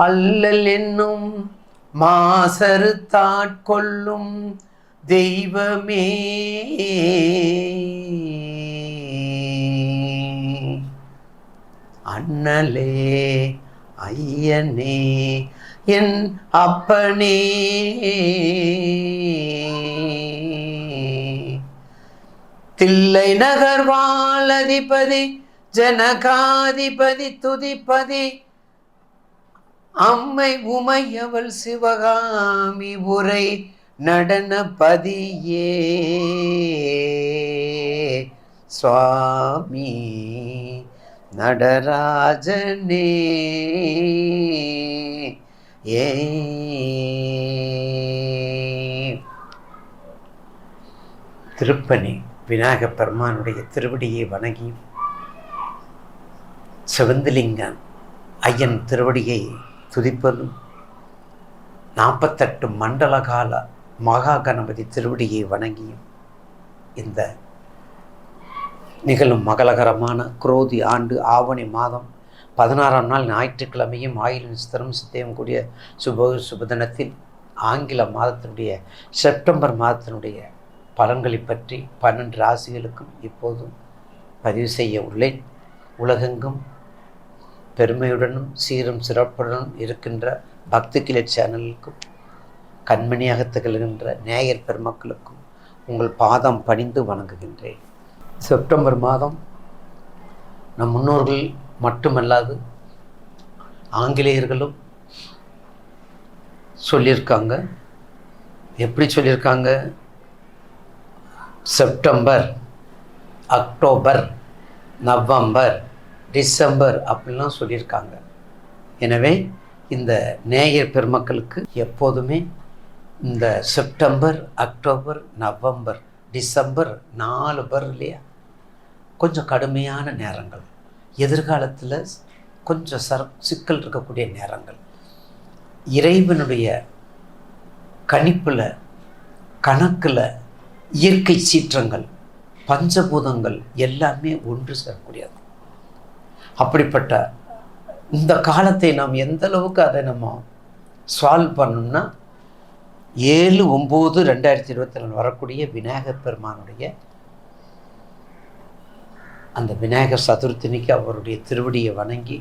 அல்லல் என்னும் மாசறுத்தாட்கொள்ளும் தெய்வமே. அண்ணலே ஐயனே என் அப்பனே. தில்லை நகர் வாழதிபதி ஜனகாதிபதி துதிப்பதி அம்மை உமையவள் சிவகாமி உரை நடனபதியே சுவாமி நடராஜனே ஏ. திருப்பணி விநாயக பெருமானுடைய திருவடியை வணங்கி செவந்திலிங்கன் ஐயன் திருவடியை துதிப்பதும் நாற்பத்தெட்டு மண்டலகால மகா கணபதி திருவடியை வணங்கியும் இந்த நிகழும் மகளகரமான குரோதி ஆண்டு ஆவணி மாதம் பதினாறாம் நாள் ஞாயிற்றுக்கிழமையும் ஆயுள் நிஸ்தரம் சித்தையும் கூடிய சுப சுபதினத்தில் ஆங்கில மாதத்தினுடைய செப்டம்பர் மாதத்தினுடைய பலன்களை பற்றி பன்னெண்டு ராசிகளுக்கும் இப்போதும் பதிவு செய்ய உள்ளேன். உலகெங்கும் பெருமையுடனும் சீரும் சிறப்புடனும் இருக்கின்ற பக்தி கிளை சேனலுக்கும் கண்மணியாக திகழ்கின்ற நேயர் பெருமக்களுக்கும் உங்கள் பாதம் பணிந்து வணங்குகின்றேன். செப்டம்பர் மாதம் நம் முன்னோர்கள் மட்டுமல்லாது ஆங்கிலேயர்களும் சொல்லியிருக்காங்க. எப்படி சொல்லியிருக்காங்க? செப்டம்பர் அக்டோபர் நவம்பர் டிசம்பர் அப்படிலாம் சொல்லியிருக்காங்க. எனவே இந்த நேயர் பெருமக்களுக்கு எப்போதுமே இந்த செப்டம்பர் அக்டோபர் நவம்பர் டிசம்பர் நாலு பேர் இல்லையா? கொஞ்சம் கடுமையான நேரங்கள். எதிர்காலத்தில் கொஞ்சம் சர சிக்கல் இருக்கக்கூடிய நேரங்கள். இறைவனுடைய கணிப்பில் கணக்கில் இயற்கை சீற்றங்கள் பஞ்சபூதங்கள் எல்லாமே ஒன்று சேரக்கூடியது. அப்படிப்பட்ட இந்த காலத்தை நாம் எந்த அளவுக்கு அதை நம்ம சால்வ் பண்ணோம்னா ஏழு ஒம்பது ரெண்டாயிரத்தி இருபத்தி நாலு வரக்கூடிய விநாயகர் பெருமானுடைய அந்த விநாயகர் சதுர்த்தினிக்கு அவருடைய திருவடியை வணங்கி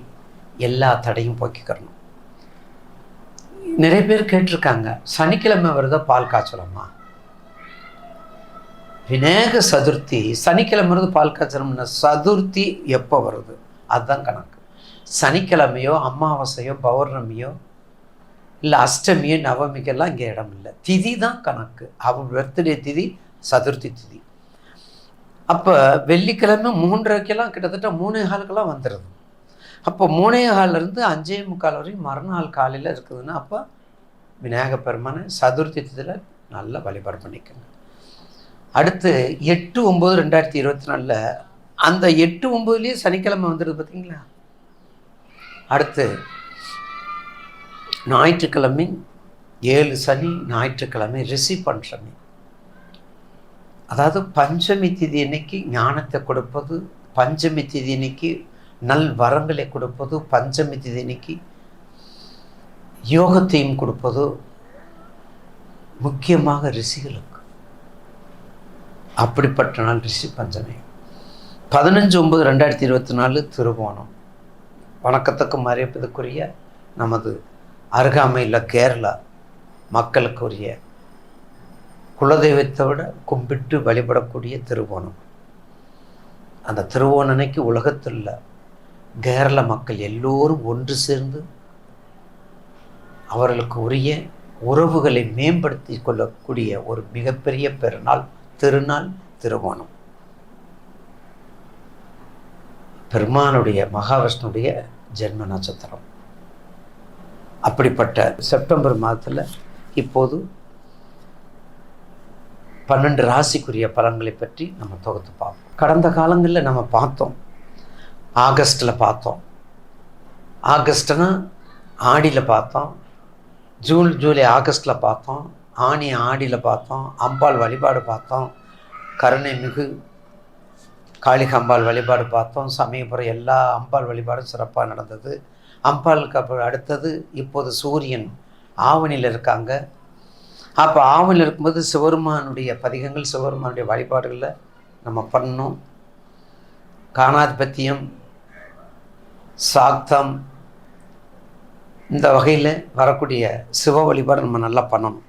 எல்லா தடையும் போக்கிக்கிறணும். நிறைய பேர் கேட்டிருக்காங்க சனிக்கிழமை வருதா பால் காய்ச்சலம்மா விநாயக சதுர்த்தி சனிக்கிழமை வருது பால் காய்ச்சலம்னா சதுர்த்தி எப்போ வருது? அதுதான் கணக்கு. சனிக்கிழமையோ அமாவாசையோ பௌர்ணமியோ இல்லை அஷ்டமியோ நவமிக்கெல்லாம் இங்கே இடம் இல்லை. திதி தான் கணக்கு. அவள் பர்த்டே திதி சதுர்த்தி திதி. அப்போ வெள்ளிக்கிழமை மூன்றரைக்கெல்லாம் கிட்டத்தட்ட மூணே காலுக்கெல்லாம் வந்துடுது அப்போ மூணே காலிலேருந்து அஞ்சே முக்கால் வரையும் மறுநாள் காலையில் இருக்குதுன்னா அப்போ விநாயக பெருமானை சதுர்த்தி திதியில் நல்லா வழிபாடு பண்ணிக்கோங்க. அடுத்து எட்டு ஒம்பது ரெண்டாயிரத்தி இருபத்தி நாலில் அந்த எட்டு ஒம்பதுலேயே சனிக்கிழமை வந்துடுது பார்த்தீங்களா அடுத்து ஞாயிற்றுக்கிழமை ஏழு சனி ஞாயிற்றுக்கிழமை ரிஷி பஞ்சமி. அதாவது பஞ்சமி திதி அன்னைக்கு ஞானத்தை கொடுப்பது பஞ்சமி திதி அன்னைக்கு நல் வரங்களை கொடுப்பது பஞ்சமி திதி அன்னைக்கு யோகத்தையும் கொடுப்பது முக்கியமாக ரிஷிகளுக்கு. அப்படிப்பட்ட நாள் ரிஷி பஞ்சமி. பதினஞ்சு ஒம்பது ரெண்டாயிரத்தி இருபத்தி நாலு திருவோணம் வணக்கத்துக்கு மறைப்பதற்குரிய நமது அருகாமையில் கேரளா மக்களுக்குரிய குலதெய்வத்தை விட கும்பிட்டு வழிபடக்கூடிய திருவோணம் அந்த திருவோணனைக்கு உலகத்தில் கேரள மக்கள் எல்லோரும் ஒன்று சேர்ந்து அவர்களுக்கு உரிய உறவுகளை மேம்படுத்தி கொள்ளக்கூடிய ஒரு மிகப்பெரிய பெருநாள் திருநாள் திருவோணம் பெருமானுடைய மகாவிஷ்ணுடைய ஜென்ம நட்சத்திரம். அப்படிப்பட்ட செப்டம்பர் மாதத்தில் இப்போது பன்னெண்டு ராசிக்குரிய பலன்களை பற்றி நம்ம தொகுத்து பார்ப்போம். கடந்த காலங்களில் நம்ம பார்த்தோம். ஆகஸ்டில் பார்த்தோம். ஆகஸ்ட்னா ஆடியில் பார்த்தோம். ஜூன் ஜூலை ஆகஸ்டில் பார்த்தோம். ஆணி ஆடியில் பார்த்தோம். அம்பாள் வழிபாடு பார்த்தோம். கருணை மிகு காளிக அம்பாள் வழிபாடு பார்த்தோம். சமயபுரம் எல்லா அம்பாள் வழிபாடும் சிறப்பாக நடந்தது. அம்பாளுக்கு அப்புறம் அடுத்தது இப்போது சூரியன் ஆவணியில் இருக்காங்க. அப்போ ஆவணியில் இருக்கும்போது சிவருமானுடைய பதிகங்கள் சிவருமானுடைய வழிபாடுகளில் நம்ம பண்ணோம் காணாதிபத்தியம் சாக்தம் இந்த வகையில் வரக்கூடிய சிவ வழிபாடு நம்ம நல்லா பண்ணணும்.